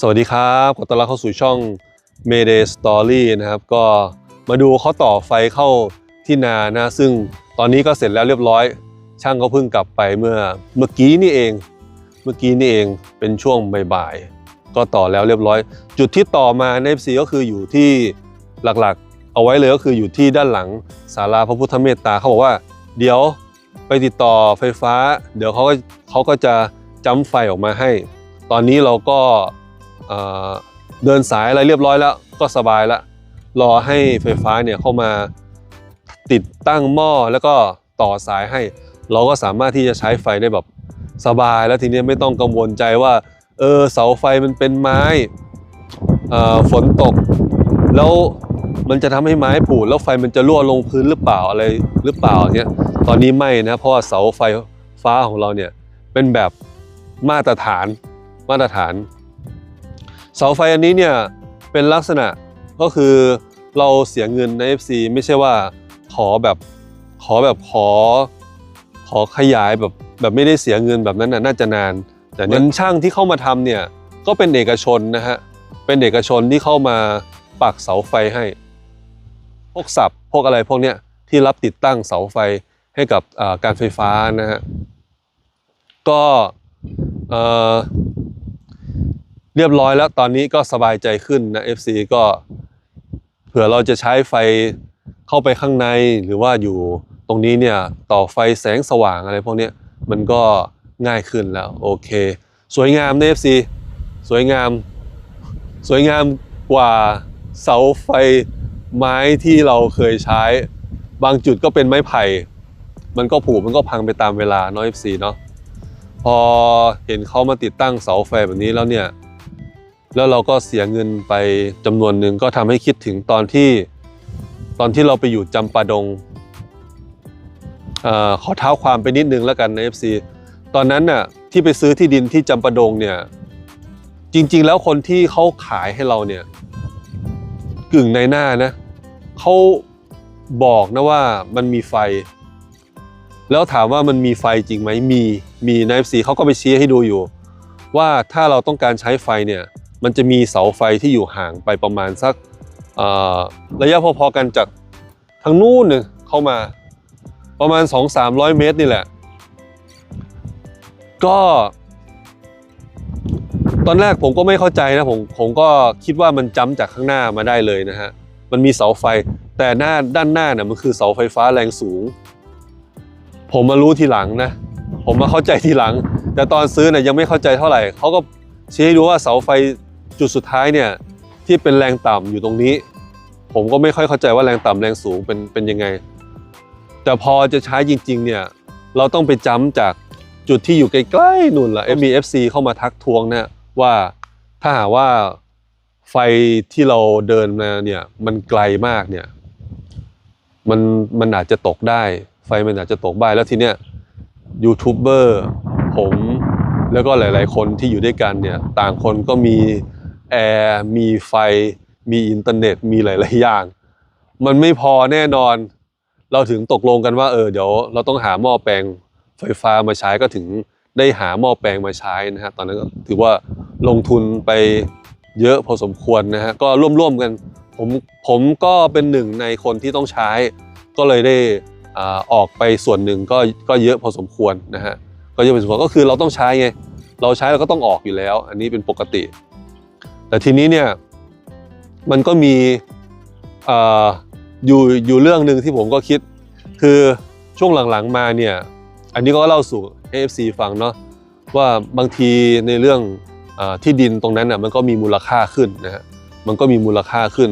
สวัสดีครับขอต้อนรับเข้าสู่ช่อง Mayday Story นะครับ ก็มาดูเขาต่อไฟเข้าที่นานะ ซึ่งตอนนี้ก็เสร็จแล้วเรียบร้อย ช่างเขาเพิ่งกลับไปเมื่อเมื่อกี้นี่เอง เมื่อกี้นี่เองเป็นช่วงบ่ายๆก็ต่อแล้วเรียบร้อย จุดที่ต่อมาใน FC ก็คืออยู่ที่หลักๆ เอาไว้เลยก็คืออยู่ที่ด้านหลังศาลาพระพุทธเมตตาเขาบอกว่า เดี๋ยวไปติดต่อไฟฟ้า เดี๋ยวเขาก็เขาก็จะจ้ำไฟออกมาให้ ตอนนี้เราก็ เดินสายอะไรเรียบร้อยแล้วก็สบายแล้วรอให้ไฟฟ้าเนี่ยเข้ามาติดตั้งหม้อแล้วก็ต่อสายให้ เราก็สามารถที่จะใช้ไฟได้แบบสบายแล้วทีนี้ไม่ต้องกังวลใจว่าเออเสาไฟมันเป็นไม้ฝนตก แล้วมันจะทำให้ไม้ผุแล้วไฟมันจะรั่วลงพื้นหรือเปล่าอะไรหรือเปล่าเนี่ยตอนนี้ไม่นะเพราะว่าเสาไฟฟ้าของเราเนี่ยเป็นแบบมาตรฐานมาตรฐาน เสาไฟอันนี้เนี่ยเป็นลักษณะก็คือเราเสียเงินใน FC ไม่ใช่ว่าขอแบบขอแบบขอ ขอขยายแบบแบบไม่ได้เสียเงินแบบนั้นน่ะน่าจะนาน แต่เน้นช่างที่เข้ามาทำเนี่ยก็เป็นเอกชนนะฮะเป็นเอกชนที่เข้ามาปักเสาไฟให้ พวกสับพวกอะไรพวกเนี้ยที่รับติดตั้งเสาไฟให้กับการไฟฟ้านะฮะก็ เรียบร้อยแล้วตอนนี้ก็สบายใจขึ้นนะ FC ก็เผื่อเราจะใช้ไฟเข้าไปข้างในหรือว่าอยู่ตรงนี้เนี่ยต่อไฟแสงสว่างอะไรพวกนี้มันก็ง่ายขึ้นแล้วโอเค สวยงามนะ FC สวยงาม สวยงามกว่าเสาไฟไม้ที่เราเคยใช้ บางจุดก็เป็นไม้ไผ่ มันก็ผุมันก็พังไปตามเวลาเนาะ FC เนาะพอเห็นเขามาติดตั้งเสาไฟแบบนี้แล้วเนี่ย แล้วเราก็เสียเงินไปจำนวนหนึ่งก็ทำให้คิดถึงตอนที่ตอนที่เราไปอยู่จำปาดงออขอเท้าความไปนิดนึงแล้วกันใน FC ตอนนั้นน่ะที่ไปซื้อที่ดินที่จำปาดงเนี่ยจริง ๆ แล้วคนที่เขาขายให้เราเนี่ยกึ่งในหน้านะเขาบอกนะว่ามันมีไฟ แล้วถามว่ามันมีไฟจริงไหมมีมีใน FC เขาก็ไปชี้ให้ดูอยู่ ว่าถ้าเราต้องการใช้ไฟเนี่ย มันจะมีเสาไฟที่อยู่ห่างไปประมาณสักระยะพอๆกันจากทางนู้นเนี่ยเข้ามาประมาณ 2-300 เมตรนี่แหละ ก็ ตอนแรกผมก็ไม่เข้าใจนะผมผมก็คิดว่ามันจำจากข้างหน้ามาได้เลยนะฮะ มันมีเสาไฟแต่หน้าด้านหน้าเนี่ยมันคือเสาไฟฟ้าแรงสูง ผมมารู้ทีหลังนะ ผมมาเข้าใจทีหลัง แต่ตอนซื้อเนี่ยยังไม่เข้าใจเท่าไหร่เขาก็ชี้ให้ดูว่าเสาไฟ จุดสุดท้ายเนี่ยที่เป็นแรงต่ำอยู่ตรงนี้ ผมก็ไม่ค่อยเข้าใจว่าแรงต่ำแรงสูงเป็นเป็นยังไง แต่พอจะใช้จริงๆเนี่ยเราต้องไปจำจากจุดที่อยู่ใกล้ๆนู่นละ MBFC เข้ามาทักทวงเนี่ยว่าถ้าหากว่าไฟที่เราเดินมาเนี่ยมันไกลมากเนี่ยมันมันอาจจะตกได้ ไฟมันอาจจะตกได้แล้วทีเนี้ยยูทูบเบอร์ผมแล้วก็หลาย ๆ คนที่อยู่ด้วยกันเนี่ยต่างคนก็มี แอร์มีไฟ มีอินเทอร์เน็ตมีหลาย ๆ อย่าง มันไม่พอแน่นอน เราถึงตกลงกันว่าเออเดี๋ยวเราต้องหาหม้อแปลงไฟฟ้ามาใช้ก็ถึงได้หาหม้อแปลงมาใช้นะฮะตอนนั้นก็ถือว่าลงทุนไปเยอะพอสมควรนะฮะก็ร่วมๆกันผมผมก็เป็นหนึ่งในคนที่ต้องใช้ ก็เลยได้อออกไปส่วนหนึ่งก็ก็เยอะพอสมควรนะฮะก็เยอะพอสมควรก็คือเราต้องใช้ไงเราใช้เราก็ต้องออกอยู่แล้ว อันนี้เป็นปกติ แต่ทีนี้เนี่ยมันก็มีออยู่อยู่เรื่องหนึ่งที่ผมก็คิด คือช่วงหลังๆมาเนี่ยอันนี้ก็เล่าสู่ AFC ฟังเนาะว่าบางทีในเรื่องอที่ดินตรงนั้นน่ะมันก็มีมูลค่าขึ้นนะฮะมันก็มีมูลค่าขึ้น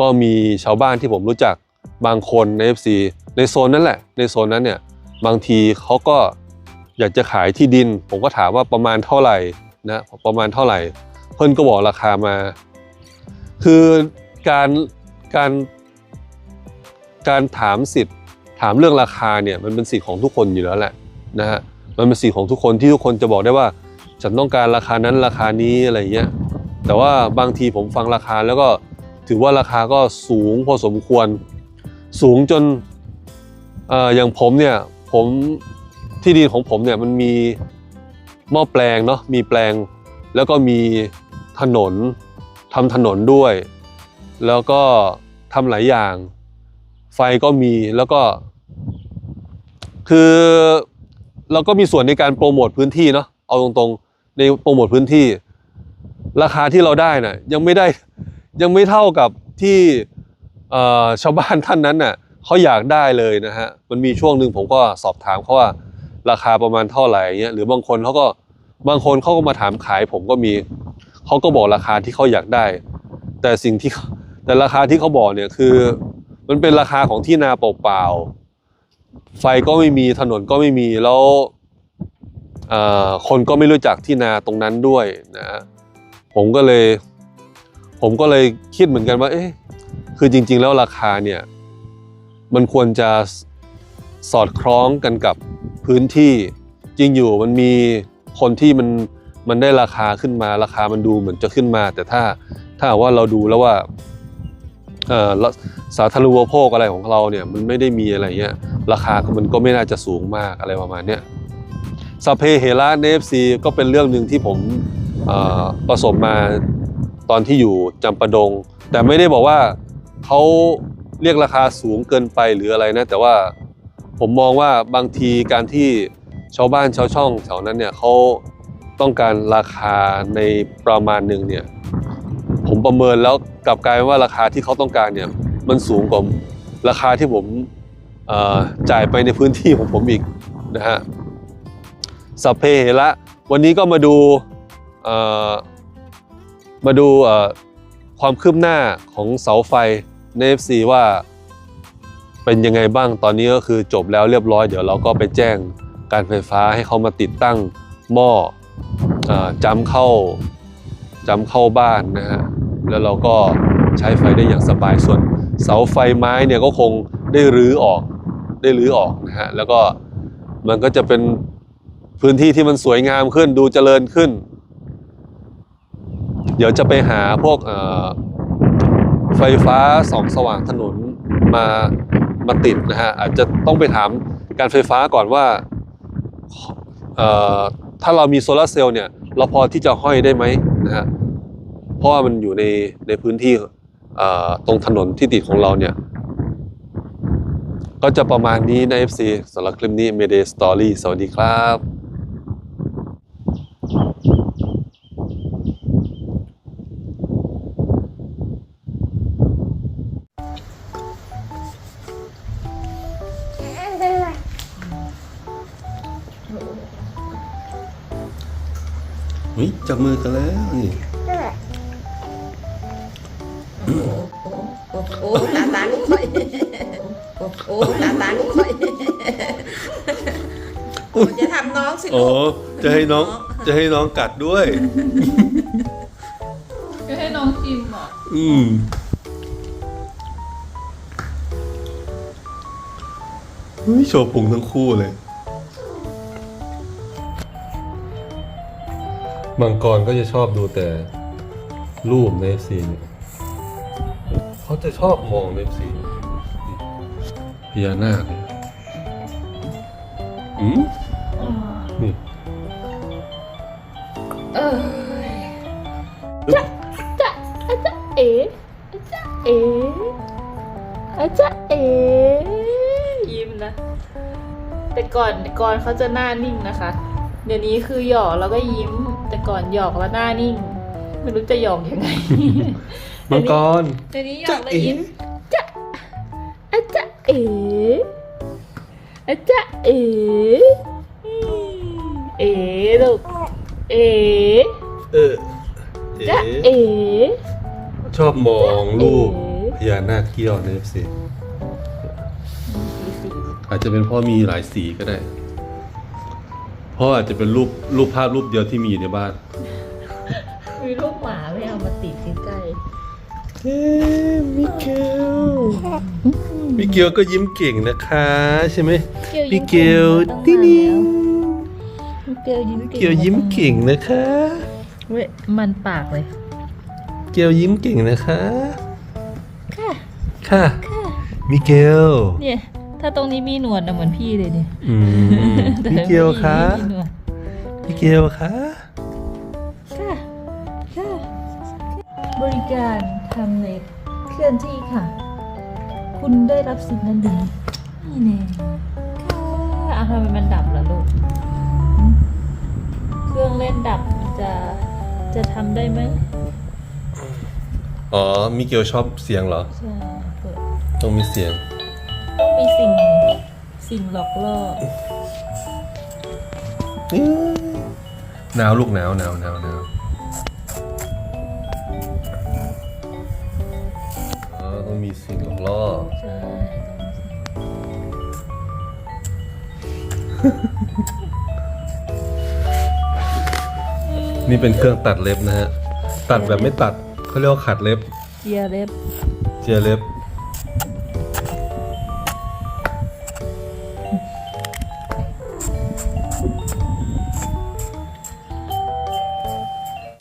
ก็มีชาวบ้านที่ผมรู้จักบางคนใน FC ในโซนนั้นแหละ ในโซนนั้นเนี่ยบางทีเขาก็อยากจะขายที่ดิน ผมก็ถามว่าประมาณเท่าไหร่นะประมาณเท่าไหร่ เพิ่นก็บอกราคามา คือการการการถามสิทธิ์ถามเรื่องราคาเนี่ยมันเป็นสิทธิ์ของทุกคนอยู่แล้วแหละนะฮะมันเป็นสิทธิ์ของทุกคนที่ทุกคนจะบอกได้ว่า ฉันต้องการราคานั้นราคานี้อะไรเงี้ยแต่ว่าบางทีผมฟังราคาแล้วก็ถือว่าราคาก็สูงพอสมควร สูงจนเอ่ออย่างผมเนี่ยผมที่ดินของผมเนี่ยมันมีหม้อแปลงเนาะมีแปลง แล้วก็มีถนนทำถนนด้วย แล้วก็ทำหลายอย่าง ไฟก็มีแล้วก็ คือเราก็มีส่วนในการโปรโมทพื้นที่เนาะเอาตรงๆในโปรโมทพื้นที่ ราคาที่เราได้น่ะยังไม่ได้ยังไม่เท่ากับที่ชาวบ้านท่านนั้นน่ะเขาอยากได้เลยนะฮะมันมีช่วงหนึ่งผมก็สอบถามเขาว่าราคาประมาณเท่าไหร่เงี้ยหรือบางคนเขาก็ บางคนเขาก็มาถามขายผมก็มีเขาก็บอกราคาที่เขาอยากได้ แต่สิ่งที่แต่ราคาที่เขาบอกเนี่ยคือ มันเป็นราคาของที่นาเปล่าๆไฟก็ไม่มีถนนก็ไม่มีแล้วคนก็ไม่รู้จักที่นาตรงนั้นด้วยนะผมก็เลย ผมก็เลยคิดเหมือนกันว่า เอ๊ะคือจริง ๆ แล้วราคาเนี่ย มันควรจะสอดคล้องกันกับพื้นที่จริงอยู่มันมี คนที่มันมันได้ราคาขึ้นมาราคามันดูเหมือนจะขึ้นมา แต่ถ้าถ้าว่าเราดูแล้วว่าเอ่อแล้วสาธารณูปโภคอะไรของเราเนี่ยมันไม่ได้มีอะไรเงี้ยราคามันก็ไม่น่าจะสูงมากอะไรประมาณเนี้ยสเพเฮระเนฟซีก็เป็นเรื่องหนึ่งที่ผมอ่อประสบมาตอนที่อยู่จำปาดง แต่ไม่ได้บอกว่าเขาเรียกราคาสูงเกินไปหรืออะไรนะ แต่ว่าผมมองว่าบางทีการที่ ชาวบ้านชาวช่องแถวนั้นเนี่ยเขาต้องการราคาในประมาณหนึ่งเนี่ยผมประเมินแล้วกลับกลายว่าราคาที่เขาต้องการเนี่ยมันสูงกว่าราคาที่ผมจ่ายไปในพื้นที่ของผมอีกนะฮะสัพเพเหระวันนี้ก็มาดูมาดูความคืบหน้าของเสาไฟใน FC ว่าเป็นยังไงบ้างตอนนี้ก็คือจบแล้วเรียบร้อยเดี๋ยวเราก็ไปแจ้ง การไฟฟ้าให้เขามาติดตั้งหม้อจำเข้าจำเข้าบ้านนะฮะแล้วเราก็ใช้ไฟได้อย่างสบายส่วนเสาไฟไม้เนี่ยก็คงได้รื้อออกได้รื้อออกนะฮะแล้วก็มันก็จะเป็นพื้นที่ที่มันสวยงามขึ้นดูเจริญขึ้น เดี๋ยวจะไปหาพวกไฟฟ้าส่องสว่างถนนมามาติดนะฮะอาจจะต้องไปถามการไฟฟ้าก่อนว่า ถ้าเรามีโซลาร์เซลล์เนี่ยเราพอที่จะห้อยได้ไหมนะฮะเพราะว่ามันอยู่ในในพื้นที่ตรงถนนที่ติดของเราเนี่ย ก็จะประมาณนี้นะ FC สำหรับคลิปนี้ Mayday Story สวัสดีครับ เฮ้ยจับมือกันแล้วนี่โอ้โหตาตาลูกข่อยโอ้โหตาตาลูกข่อยโอ้จะทำน้องสิอ๋ลูอกจะให้น้องจะให้น้องกัดด้วยก็ให้น้องจิมเหรออืมเฮ้ยโชว์พุงทั้งคู่เลย มังกรก็จะชอบดูแต่รูปในซีนเขาจะชอบมองในซีนพญานาคเนี่ยอืมนี่เออจะจะอาจะเอ๋อาจะเอ๋อาจะเอ๋ยิ้มนะ แต่ก่อนก่อนเขาจะหน้านิ่งนะคะ เดี๋ยวนี้คือหยอกแล้วก็ยิ้ม แต่ก่อนหยอกแล้วหน้านิ่ง ไม่รู้จะหยอกยังไงมังกรเดี๋ยวนี้หยอกแล้วยิ้มจะอาจะเอ๋อาจะเอ๋อืมเอ๋ลูกเอ๋เออจะเอ๋ชอบมองรูปเอ๋พญานาคเกี้ยวในซีอาจจะเป็นเพราะมีหลายสีก็ได้ เพราะอาจจะเป็นรูปรูปภาพรูปเดียวที่มีอยู่ในบ้าน มีลูกหมาไม่เอามาติดใกล้เอ๊มิเกลมิเกลก็ยิ้มเก่งนะคะ ใช่ไหมๆมิเกลติ๊นิงมิเกลยิ้มมิเกลยิ้มเก่งนะคะ เว้ยมันปากเลย เกลยิ้มเก่งนะคะ ค่ะ ค่ะ มิเกลเนี่ย ถ้าตรงนี้มีหนวดนะเหมือนพี่เลยเนี่ยอืมมิเกลคะแต่ไม่มีหนวดมิเกลคะค่ะค่ะบริการทำเล็บเคลื่อนที่ค่ะ คุณได้รับสิทธิ์นั้นดึงนี่แน่ค่ะอะทำไมมันดับล่ะลูกหึเครื่องเล่นดับจะจะทำได้ไหมอ๋อมิเกลชอบเสียงเหรอ ใช่เปิดต้องมีเสียงต้อง มีสิ่งสิ่งหลอกล่อหนาวลูกหนาวหนาวหนาวหนาวอ๋อต้องมีสิ่งหลอกล่อใช่ต้องมีสิ่งนี่เป็นเครื่องตัดเล็บนะฮะ ตัดแบบไม่ตัดเขาเรียกว่าขัดเล็บ เจียเล็บ เจียเล็บ